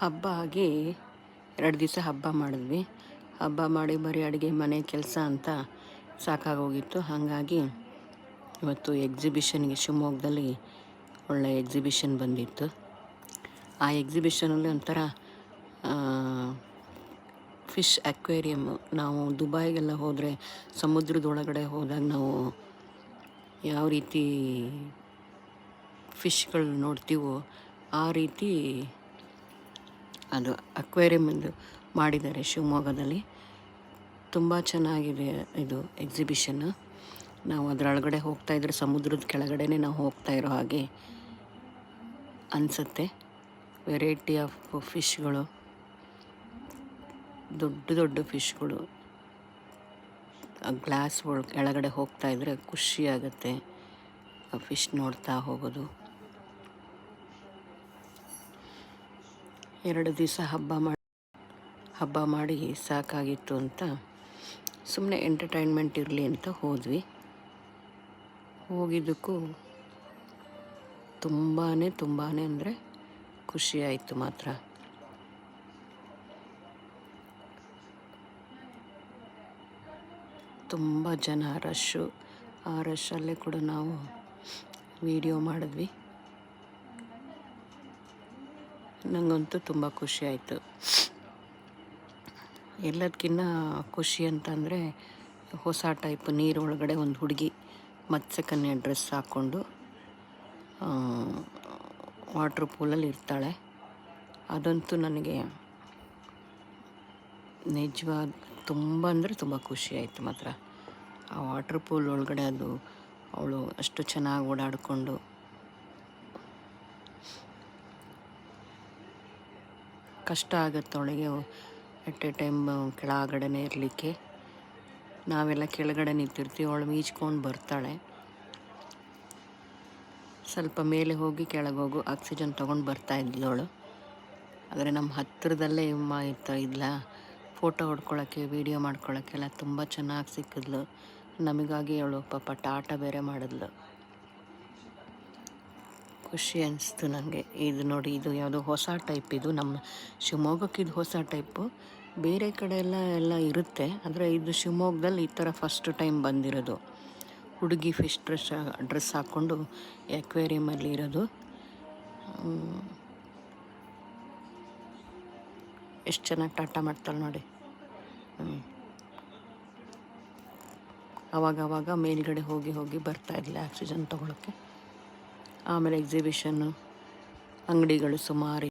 ಹಬ್ಬ ಆಗಿ ಎರಡು ದಿವಸ ಹಬ್ಬ ಮಾಡಿದ್ವಿ. ಹಬ್ಬ ಮಾಡಿ ಬರೀ ಅಡುಗೆ ಮನೆ ಕೆಲಸ ಅಂತ ಸಾಕಾಗೋಗಿತ್ತು. ಹಾಗಾಗಿ ಇವತ್ತು ಎಕ್ಸಿಬಿಷನ್ಗೆ ಶಿವಮೊಗ್ಗದಲ್ಲಿ ಒಳ್ಳೆ ಎಕ್ಸಿಬಿಷನ್ ಬಂದಿತ್ತು. ಆ ಎಕ್ಸಿಬಿಷನಲ್ಲಿ ಒಂಥರ ಫಿಶ್ ಅಕ್ವೇರಿಯಮ್ ನಾವು ದುಬಾಯಿಗೆಲ್ಲ ಹೋದರೆ ಸಮುದ್ರದೊಳಗಡೆ ಹೋದಾಗ ನಾವು ಯಾವ ರೀತಿ ಫಿಶ್ಗಳು ನೋಡ್ತೀವೋ ಆ ರೀತಿ ಅದು ಅಕ್ವೇರಿಯಮ್ ಮಾಡಿದ್ದಾರೆ ಶಿವಮೊಗ್ಗದಲ್ಲಿ. ತುಂಬ ಚೆನ್ನಾಗಿದೆ ಇದು ಎಕ್ಸಿಬಿಷನ್ನು ನಾವು ಅದರೊಳಗಡೆ ಹೋಗ್ತಾ ಇದ್ರೆ ಸಮುದ್ರದ ಕೆಳಗಡೆನೇ ನಾವು ಹೋಗ್ತಾ ಇರೋ ಹಾಗೆ ಅನಿಸುತ್ತೆ. ವೆರೈಟಿ ಆಫ್ ಫಿಶ್ಗಳು ದೊಡ್ಡ ದೊಡ್ಡ ಫಿಶ್ಗಳು ಗ್ಲಾಸ್ ಒಳಗೆ ಕೆಳಗಡೆ ಹೋಗ್ತಾ ಇದ್ರೆ ಖುಷಿ ಆಗುತ್ತೆ. ಆ ಫಿಶ್ ನೋಡ್ತಾ ಹೋಗೋದು. ಎರಡು ದಿವಸ ಹಬ್ಬ ಮಾಡಿ ಹಬ್ಬ ಮಾಡಿ ಸಾಕಾಗಿತ್ತು ಅಂತ ಸುಮ್ಮನೆ ಎಂಟರ್ಟೈನ್ಮೆಂಟ್ ಇರಲಿ ಅಂತ ಹೋದ್ವಿ. ಹೋಗಿದ್ದಕ್ಕೂ ತುಂಬಾ ತುಂಬಾ ಅಂದರೆ ಖುಷಿಯಾಯಿತು ಮಾತ್ರ. ತುಂಬ ಜನ ರಶ್ಶು ಆ ರಶ್ಶಲ್ಲೇ ಕೂಡ ನಾವು ವಿಡಿಯೋ ಮಾಡಿದ್ವಿ. ನನಗಂತೂ ತುಂಬ ಖುಷಿ ಆಯಿತು. ಎಲ್ಲದಕ್ಕಿಂತ ಖುಷಿ ಅಂತಂದರೆ ಹೊಸ ಟೈಪ್ ನೀರೊಳಗಡೆ ಒಂದು ಹುಡುಗಿ ಮತ್ಸ್ಯಕನ್ಯೆ ಡ್ರೆಸ್ ಹಾಕ್ಕೊಂಡು ವಾಟ್ರ್ ಪೂಲಲ್ಲಿ ಇರ್ತಾಳೆ. ಅದಂತೂ ನನಗೆ ನಿಜವಾದ ತುಂಬ ಅಂದರೆ ತುಂಬ ಖುಷಿ ಆಯಿತು ಮಾತ್ರ. ಆ ವಾಟ್ರ್ ಪೂಲ್ ಒಳಗಡೆ ಅದು ಅವಳು ಅಷ್ಟು ಚೆನ್ನಾಗಿ ಓಡಾಡಿಕೊಂಡು ಕಷ್ಟ ಆಗುತ್ತೆ ಅವಳಿಗೆ. ಎಟ್ ಎ ಟೈಮ್ ಕೆಳಗಡೆನೇ ಇರಲಿಕ್ಕೆ. ನಾವೆಲ್ಲ ಕೆಳಗಡೆ ನಿಂತಿರ್ತೀವಿ, ಅವಳು ಈಜ್ಕೊಂಡು ಬರ್ತಾಳೆ. ಸ್ವಲ್ಪ ಮೇಲೆ ಹೋಗಿ ಕೆಳಗೆ ಹೋಗು ಆಕ್ಸಿಜನ್ ತೊಗೊಂಡು ಬರ್ತಾ ಇದ್ಲು ಅವಳು. ಆದರೆ ನಮ್ಮ ಹತ್ತಿರದಲ್ಲೇ ಇಮ್ಮ ಇರ್ತಾ ಇದ್ಲ. ಫೋಟೋ ಹೊಡ್ಕೊಳ್ಳೋಕ್ಕೆ ವೀಡಿಯೋ ಮಾಡ್ಕೊಳ್ಳೋಕ್ಕೆಲ್ಲ ತುಂಬ ಚೆನ್ನಾಗಿ ಸಿಕ್ಕಿದ್ಲು. ನಮಗಾಗಿ ಅವಳು ಪಾಪ ಟಾಟ ಬೇರೆ ಮಾಡಿದ್ಲು. ಖುಷಿ ಅನಿಸ್ತು ನನಗೆ. ಇದು ನೋಡಿ, ಇದು ಯಾವುದೋ ಹೊಸ ಟೈಪ್ ಇದು. ನಮ್ಮ ಶಿವಮೊಗ್ಗಕ್ಕೆ ಇದು ಹೊಸ ಟೈಪು ಬೇರೆ ಕಡೆ ಎಲ್ಲ ಎಲ್ಲ ಇರುತ್ತೆ. ಆದರೆ ಇದು ಶಿವಮೊಗ್ಗದಲ್ಲಿ ಈ ಥರ ಫಸ್ಟ್ ಟೈಮ್ ಬಂದಿರೋದು. ಹುಡುಗಿ ಫಿಶ್ ಡ್ರೆಸ್ ಡ್ರೆಸ್ ಹಾಕ್ಕೊಂಡು ಎಕ್ವೇರಿಯಮಲ್ಲಿ ಇರೋದು. ಎಷ್ಟು ಚೆನ್ನಾಗಿ ಟಾಟ ಮಾಡ್ತಾಳೆ ನೋಡಿ. ಅವಾಗ ಅವಾಗ ಮೇಲ್ಗಡೆ ಹೋಗಿ ಹೋಗಿ ಬರ್ತಾ ಇದ್ಲ ಆಕ್ಸಿಜನ್ ತೊಗೊಳಕ್ಕೆ. ಆಮೇಲೆ ಎಕ್ಸಿಬಿಷನ್ನು ಅಂಗಡಿಗಳು ಸುಮಾರು